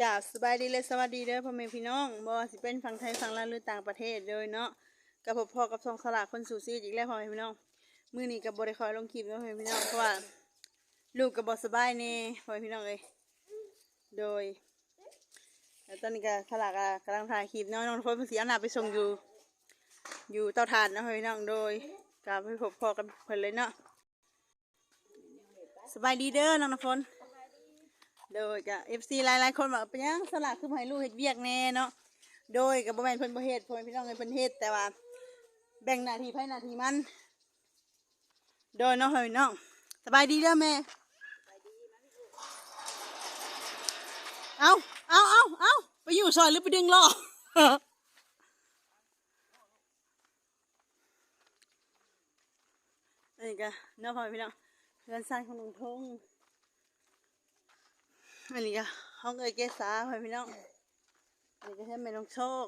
กราบสบายดีเลยสวัสดีเด้อพ่อแม่พี่น้องบ่ว่าสิเป็นฝั่งไทยฝั่งลาวหรือต่างประเทศเลยเนาะกับพ่อกับซองสลากคนสู่ซีอีกแล้วพ่อแม่พี่น้องมื้อนี้ก็บ่ได้คอยลงคลิปเนาะพ่อแม่พี่น้องเพราะว่าลูกก็บ่สบายแนี่พ่อแม่พี่น้องเอ้ยโดยแล้วตอนนี้ก็สลากก็กำลังถ่ายคลิปเนาะน้องฝนเพิ่นสิเอาหนาไปส่งอยู่ อยู่เตาถ่านเนาะพ่อแม่พี่น้องโดยก็ไปพบพ่อกันเพิ่นเลยเนาะสบายดีเด้อน้องน้ำฝน โดยกับเอฟซีหลายๆคนบอกเป็นยังสลากคือบ่ให้ลูกเฮ็ดเวียกแน่เนาะโดยกับบ่แม่นเพิ่นบ่เฮ็ดเพิ่นพี่น้องเอ้ยเพิ่นเฮ็ดแต่ว่า แบ่งหน้าที่ไผหน้าที่มัน โดยเนาะเฮ้ยน้องสบายดีเด้อแม่เอาเอาเอาเอาไปอยู่ซอยหรือไปดึงล้อนี่ก็เนาะพ่อพี่น้องเพื่อนซ่านของน้องทง อันนี้ก็ห้องเอยเกษาพ่อพี่น้องอันนี้ก็ให้แม่น้องโชค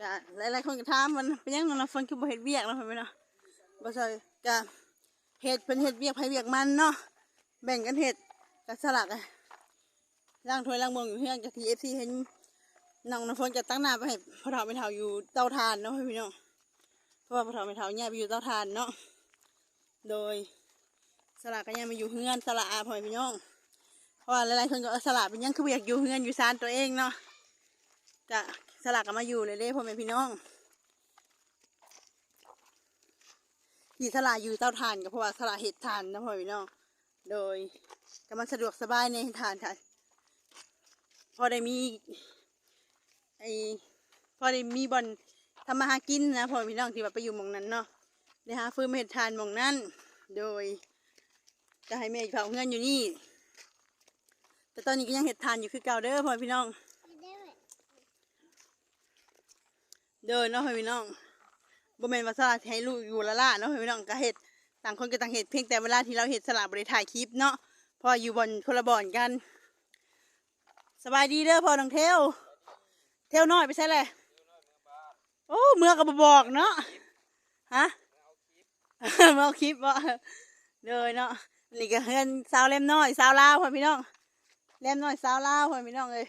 ก็หลายๆคนก็ถามมันเป็นยังไงเราฟังคือบ่เฮ็ดเวียกนะพ่อพี่น้องบ่ใช่ก็เฮ็ดเป็นเฮ็ดเวียกไผเวียกมันเนาะแบ่งกันเฮ็ดก็สลักอะล้างถ้วยล้างมืออยู่เฮือนกับที FC เห็นน้องน้ำฝนจะตั้งหน้าไปให้พ่อเฒ่าแม่เฒ่าอยู่เตาถ่านเนาะพี่น้องเพราะว่าพอเฒ่าไม่เฒ่าเนี่ยไปอยู่เตาถ่านเนาะ โดยสละก็ยังมาอยู่เฮือนสละอาพ่อแม่พี่น้องเพราะว่าหลายๆคนก็เอาสละเป็นยังคือบ่อยากอยู่เฮือนอยู่ซานตัวเองเนาะก็สละก็มาอยู่เลยเด้พ่อแม่พี่น้องที่สละอยู่เต้าถ่านก็เพราะว่าสละเห็ดถ่านนะพ่อพี่น้องโดยก็มันสะดวกสบายในถ่านค่ะพอได้มีไอพอได้มีบอลทำมาหากินนะพ่อพี่น้องที่ว่าไปอยู่มองนั้นเนาะ ได้หาฟืนมาเห็ดทานมองนั้นโดยจะให้แม่เผาเงินอยู่นี่ แต่ตอนนี้ก็ยังเห็ดทานอยู่คือเก่าเด้อพ่อพี่น้องเดินเนาะพ่อพี่น้องบ่แมนว่าสลัดให้ลูกอยู่ละล่ะเนาะพ่อพี่น้องก็เห็ดต่างคนก็ต่างเห็ดเพียงแต่เวลาที่เราเห็ดสลัดบริถ่ายคลิปเนาะพออยู่บนคนละบ่อนกัน สบายดีเด้อพ่อน้องเทวเทวน้อยไปใช่เลยโอ้เมื่อก็บบอกเนาะฮะ เมื่อาคลิปว่าเลยเนาะนี่ก็เฮือนสาวเล่มน้อยสาวลาวพ่อพี่น้องเล่มน้อยสาวลาวพ่อพี่น้องเลย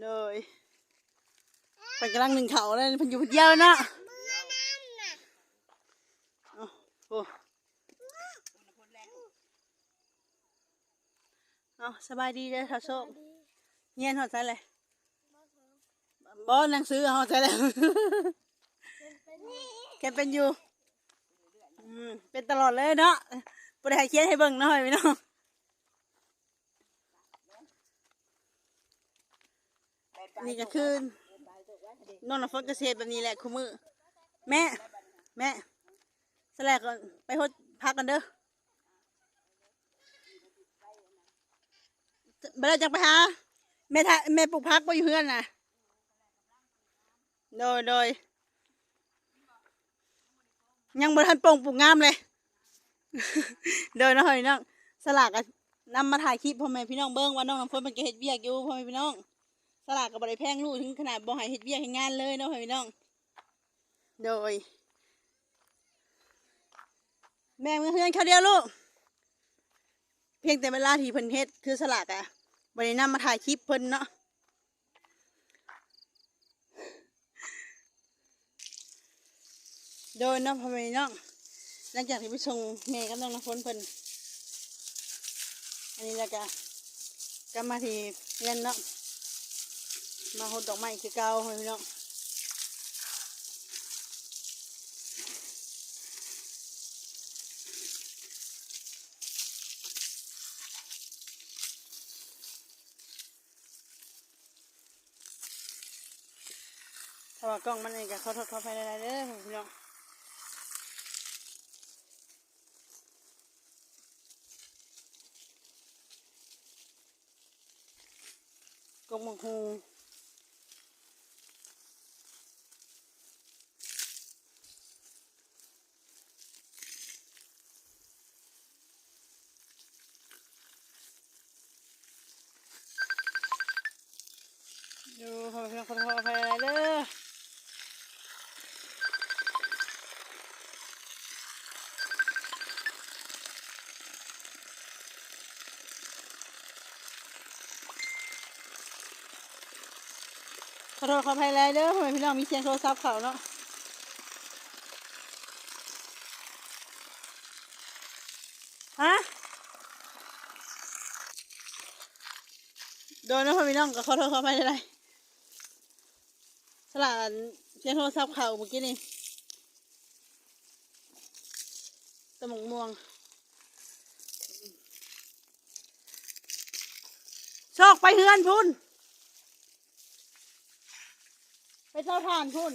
เลยเป็นกำลังหนึ่งเขาเลยพันอยู่คนเดียวเนาะเอาโอ้เอาสบายดีเด้อท่าโชคเงียนหอดใจเลยบอหนังสือหอดใจเลยแกเป็นอยู่ เป็นตลอดเลยเนาะบริหารเคียนให้เบิ่งหน่อยพี่น้องนี่ก็คือนอนนำฝนเกษตรแบบนี้แหละคุณมือ แม่ แม่สแลกก่อนไปหดพักกันเด้อเบลจังไปหาแม่ทาแม่ปลูกพักไปอยู่เฮือนนะโดยโดย ยังบ่ทันโป่งปลูกงามเลย เดินเนาะพี่น้องสลากก็นำมาถ่ายคลิปพ่อแม่พี่น้องเบิ้งว่าน้องน้ำฝนมันก็เฮ็ดเวียกอยู่พ่อแม่พี่น้อง สลากก็บ่ได้แพงลูกถึงขนาดบ่ให้เฮ็ดเวียกให้งานเลยเนาะพ่อแม่พี่น้อง โดย แม่มือเฮือนเขาเดียวลูก เพียงแต่เวลาที่เพิ่นเฮ็ดคือสลากอะบ่ได้นำมาถ่ายคลิปเพิ่นเนาะ โดยเน้องพ่อแม่น้องหลังจากที่ไปส่งแม่กับน้องน้ำฝนเพิ่นอันนี้แล้วก็กลับมาที่เรียนเนาะมาหดดอกไม้คือเก่าพ่อแม่น้องถ้าว่ากล้องมันเองก็ขอโทษขออภัยหลายๆเด้อพ่อแม่พี่น้อง กงมังฮูดูขอเพียงขอโทษขออภัยอะไรเด้อ ขอโทษขออภัยแล้วเด้อพ่อแม่พี่น้องมีเสียงโทรศัพท์เขาเนาะฮะโดนนะพ่อพี่น้องก็ขอโทษขออภัยเลยสลัดเสียงโทรศัพท์เขาเมื่อกี้นี่ตะมงม่วงโชคไปเฮือนพุ่น ไปเจ้าทานพุ่น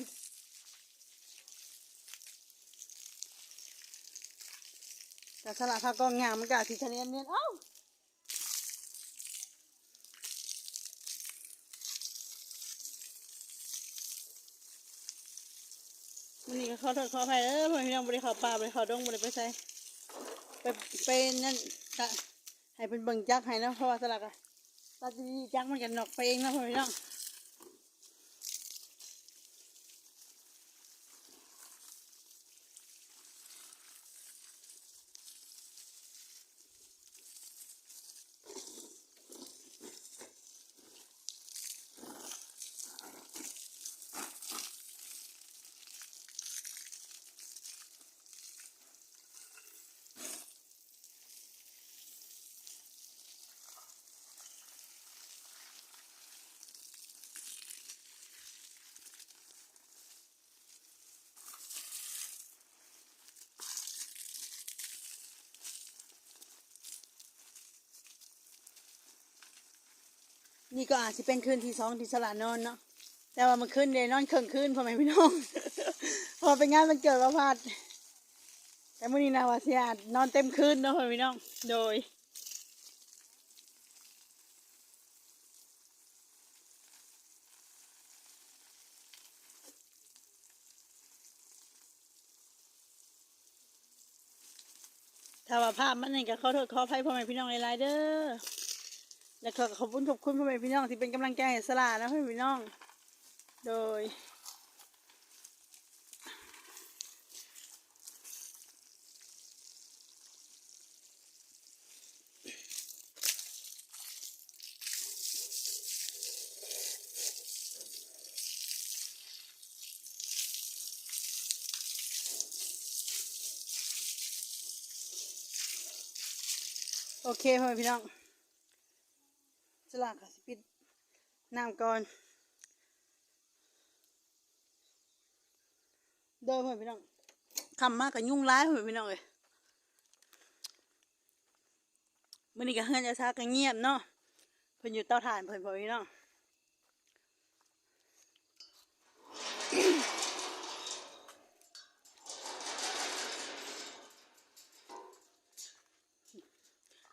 แต่สลัดผักกองงามมันกะสีชะเนียนเนี่ยเอ้าวันนี้ก็ขอโทษขออภัยเออพ่อพี่น้องบริขอปลาบริขอดงบริไปใส่ไปไปนั่นกะให้เป็นเบิ่งจักให้นะเพราะว่าสลักอะตาดีจักมันกันนอกไปเองนะพ่อพี่น้อง นี่ก็อาจจะเป็นคืนที่สองที่สลัดนอนเนาะแต่ว่ามันขึ้นเลยนอนเคิงคืนพ่อแม่พี่น้องพอเป็นงานมันเกิดประพาดแต่มื่อนี้นะว่าเสียนอนเต็มคืนเนาะพ่อแม่พี่น้องโดยถ้าว่าภาพมันนี่ก็ขอโทษขออภัยพ่อแม่พี่น้องหลายๆเด้อ แล้วก็ขอบคุณขอบคุณพ่อแม่พี่น้องที่เป็นกำลังใจให้สลานะพ่อแม่พี่น้อง โดยโอเคพ่อแม่พี่น้อง ลากค่ะสิปิดน้ำก่อนเดินพ่อแม่พี่น้องคำมากกับยุ่งร้ายพ่อแม่พี่น้องเลยมื่อนี้ก็เฮือนจะซาก็เงียบเนาะเพิ่นอยู่เตาถ่านเพิ่นพ่อพี่น้อง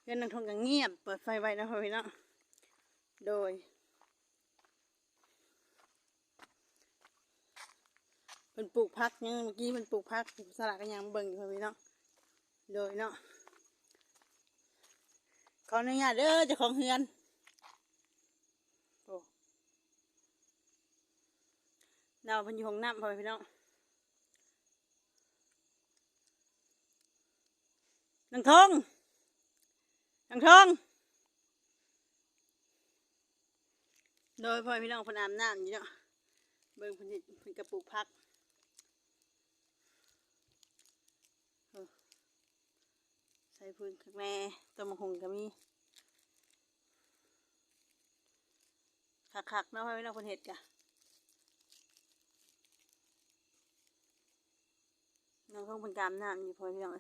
เฮือนนังทงก็เงียบ เปิดไฟไว้นะพ่อพี่น้อง โดย เป็นปลูกพักยังเมื่อกี้เป็นปลูกพักสลักกันยังเบิ่งอยู่พี่เนาะโดยเนาะขออนุญาตเด้อเจ้าของเฮือนโอ้นาเพันอยู่ห้องน้ำพอพี่น้องนังทองนังทอง โดยพ่อพี่น้องพนาบน้ำอยู่เนาะเบิ่งเพนสิเพนกระปลูกพักใส่พื้นข้างแม่ต้นมะฮงก็มีคักๆเนาะพ่อพี่น้องเพนเห็ดกะน้องคงเป็นกามน้ำอยู่พ่อพี่น้อง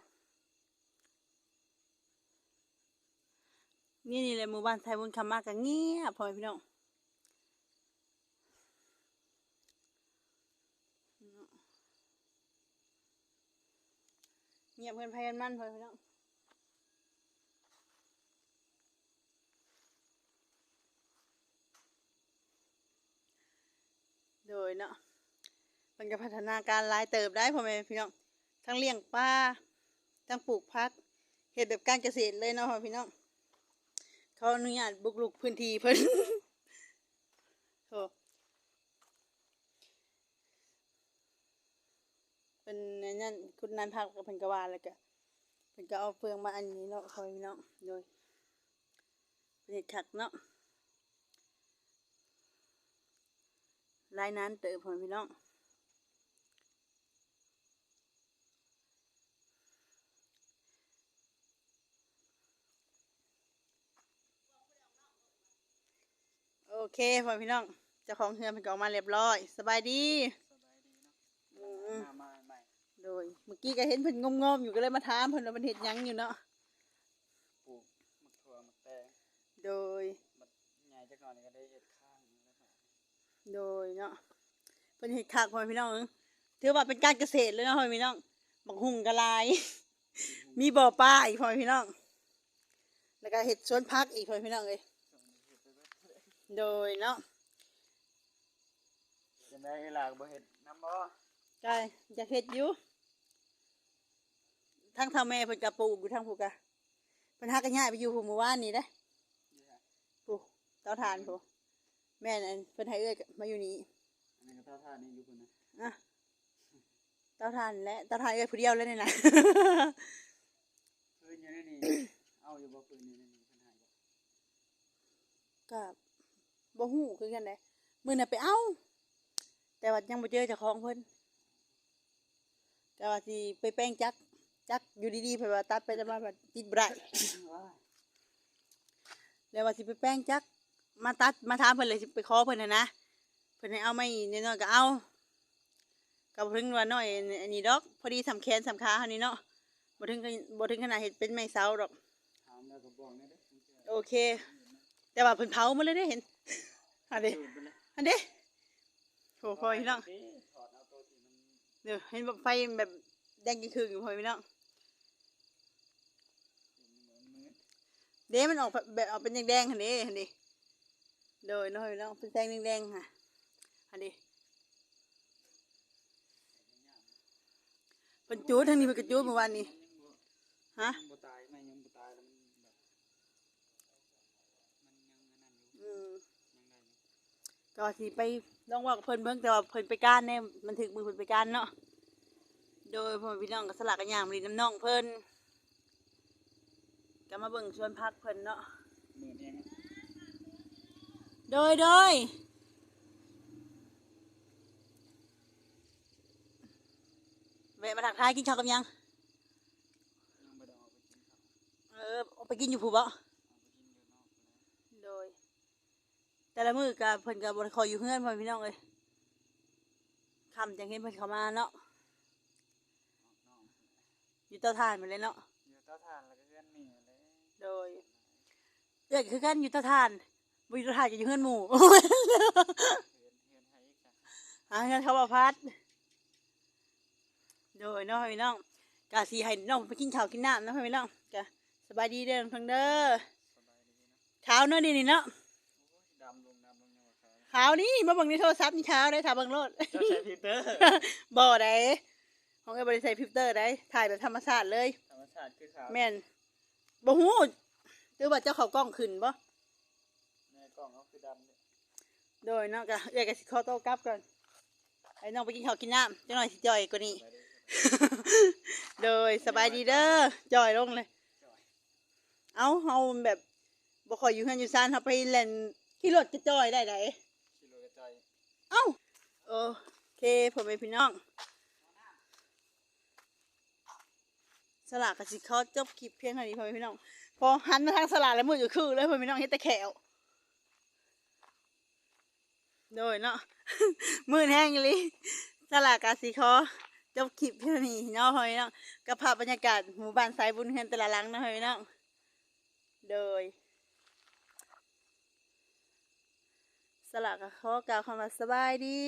เนี่นี่เลยหมู่บ้านไทยบุญคำมากกันเงียบพ่อพี่น้อง เงียบเพื่อนพยันมันเพื่อนพี่น้องโดยเนาะมันก็พัฒนาการลายเติบได้พ่อแม่พี่น้องทั้งเลี้ยงปลาทั้งปลูกพักเห็ดแบบการเกษตรเลยเนาะพ่อพี่น้องเขาอนุญาตบุกรุกพื้นที่เพิ่นโอ้ เป็นอันนั่นคุณนันพักกับเพิ่นกวาแล้วก็เพิ่นก็เอาเฟืองมาอันนี้เนาะพ่อพี่น้องโดยเป็นเห็ดขักเนาะรายนั้นเติบพ่อพี่น้องโอเคพ่อพี่น้องเจ้าของเฮือนมันก็ออกมาเรียบร้อย สบายดี สบายดีเนาะอืม มามาใหม่ โดยเมื่อกี้ก็เห็นเพิ่นงมๆอยู่ก็เลยมาถามเพิ่นว่ามันเฮ็ดหยังอยู่เนาะปลูกมะถั่วมะแตงโดยบัดใหญ่จักหน่อยนี่ก็ได้เฮ็ดข้างแล้วก็โดยเนาะเพิ่นเฮ็ดคักพ่อพี่น้องถือว่าเป็นการเกษตรเลยเนาะพ่อพี่น้องบักหุ่งกะลาย มีบ่อปลาอีกพ่อพี่น้อง แล้วก็เฮ็ดสวนผักอีกพ่อพี่น้องเอ้ยส่งเฮ็ดไปเบิดเลยโดยเนาะจังได๋เวลาบ่เฮ็ดน้ำบ่ใช่อยากเฮ็ดอยู่ ทั้งทำแม่เพิ่นก็ปลูกอยู่ทั้งผู้กะเพิ่นหากันย้ายไปอยู่ผู้หมู่บ้านนี่เด้อนี่ฮะผู้เตาถ่านผู้แม่นั่นเพิ่นให้เอ้อยมาอยู่นี่อันนี้ก็เท่าท่านี่อยู่พุ่นนะอะเตาถ่านและเตาถ่านเอ้อยผู้เดียวเลยนี่นะปืนอยู่ในนี่ เอาอยู่บ่ปืนอยู่ในนี่เพิ่นให้บ่ก็บ่ฮู้คือกันได้มื้อน่ะไปเอา แต่ว่ายังบ่เจอเจ้าของเพิ่นแต่ว่าสิไปแป้งจัก จักอยู่ดีๆเพิ่นว่าตัดไปแล้วมาแบบติดบ่ได้ว้าแล้วว่าสิไปแป้งจัก มาตัดมาถามเพิ่นเลยสิไปขอเพิ่นน่ะนะเพิ่นให้เอาไม่น้อยๆก็เอาก็บ่ถึงว่าน้อยอันนี้ดอก พอดีสำแขนสำขาเฮานี่เนาะบ่ถึงกับบ่ถึงขนาดเฮ็ดเป็นไม้เสาดอกถามแล้วก็บอกได้เด้อผมจะโอเค แต่ว่าเพิ่นเผามาเลยได้เห็นอันเด้ดูดไปเลยอันเด้โหพ่อพี่น้องถอดเอาตัวที่มันเดี๋ยวเห็นแบบไฟแบบแดงยิ่งคืนอยู่พ่อพี่น้อง เหมือนมืด เด้มันออกแบบออกเป็นแดงๆหั่นเด้หั่นเด้โดยนาะพี่น้องเป็นแดงแดงๆค่ะอันเด้เพิ่นจูดทั้งนี้เพิ่นก็จูดเมื่อวานนี้ฮะบ่ตายไม่ยังบ่ตายแล้วมันแบบมันยังอันนั้นอยู่อืมก็สิไปลองว่ากับเพิ่นเบิ่งแต่ว่าเพิ่นไปก้านแน่มันถึกมือเพิ่นไปก้านเนาะโดยพ่อพี่น้องก็สลักกันอย่างมีน้ำน้องเพิ่น ก็มาเบิ่งชวนพักเพิ่นเนาะมืดเองนะโดยโดยแวะมาถักทายกินข้าวกับหยัง ยังบ่ได้ออกไปกินข้าวเออเอาไปกินอยู่ผู้บ่ออกไปกินอยู่นอกแล้วโดย แต่ละมื้อก็เพิ่นก็บ่ได้คอยอยู่เฮือนพ่อพี่น้องเอ้ยค่ำจังเห็นเพิ่นเข้ามาเนาะ ออกนอก อยู่เตาถ่านไปเลยเนาะ โดยเอ้ยคือกันอยู่เตาถ่านบ่อยู่เตาถ่านก็อยู่เฮือนหมู่เพื่อนเพื่อนให้อีกจ้ะหาเงินเขาบ่พัด โดยเน้องพี่น้องกะสิให้น้องไปกินข้าวกินน้ำเนาะพี่น้องกะสบายดีเด้อทั้งเด้อสบายดีนะขาวเนาะนี่นี่เนาะโอ้ยดำลงดำลงยังว่าเขาขาวนี่มาเบิ่งในโทรศัพท์นี่ขาวได้ถ่ายเบิ่งโลด เจ้าใช้ฟิลเตอร์ บ่ได้ของไอ้บ่ได้ใส่ฟิลเตอร์ได้ถ่ายแบบธรรมชาติเลย ธรรมชาติคือขาวแม่น บ่ฮู้หรือว่าเจ้าเขากล้องขึ้นบ่ในกล้องเขาคือดำเนี่ยโดยเนาะกะเอ้ยก็สิขอโตวกลับก่อนให้น้องไปกินข้าวกินน้ำจังหน่อยสิจ่อยกว่านี้สบายดีโดยสบายดีเด้อจ่อยลงเลยจ่อยเอาเฮาแบบบ่ค่อยอยู่เฮือนอยู่ซ่านเฮาไปเล่นขี่รถจะจ่อยได้ได ชิโร่กระจอย เอ้า โอเคพ่อแม่พี่น้อง สลากกับสิเขาจบคลิปเพียงเท่านี้พ่อแม่พี่น้อง พอหันมาทางสลากแล้วมืออยู่คือเลยพ่อแม่พี่น้องเฮ็ดแต่แขวโดยเนาะมือแห้งเลยสลากกับสิเขาจบคลิปเพียงเท่านี้เนาะพ่อแม่พี่น้องกับภาพบรรยากาศหมู่บ้านสายบุญเฮือนแต่ละหลังนะพ่อแม่พี่น้องโดยสลากกับเขากล่าวคำว่าสบายดี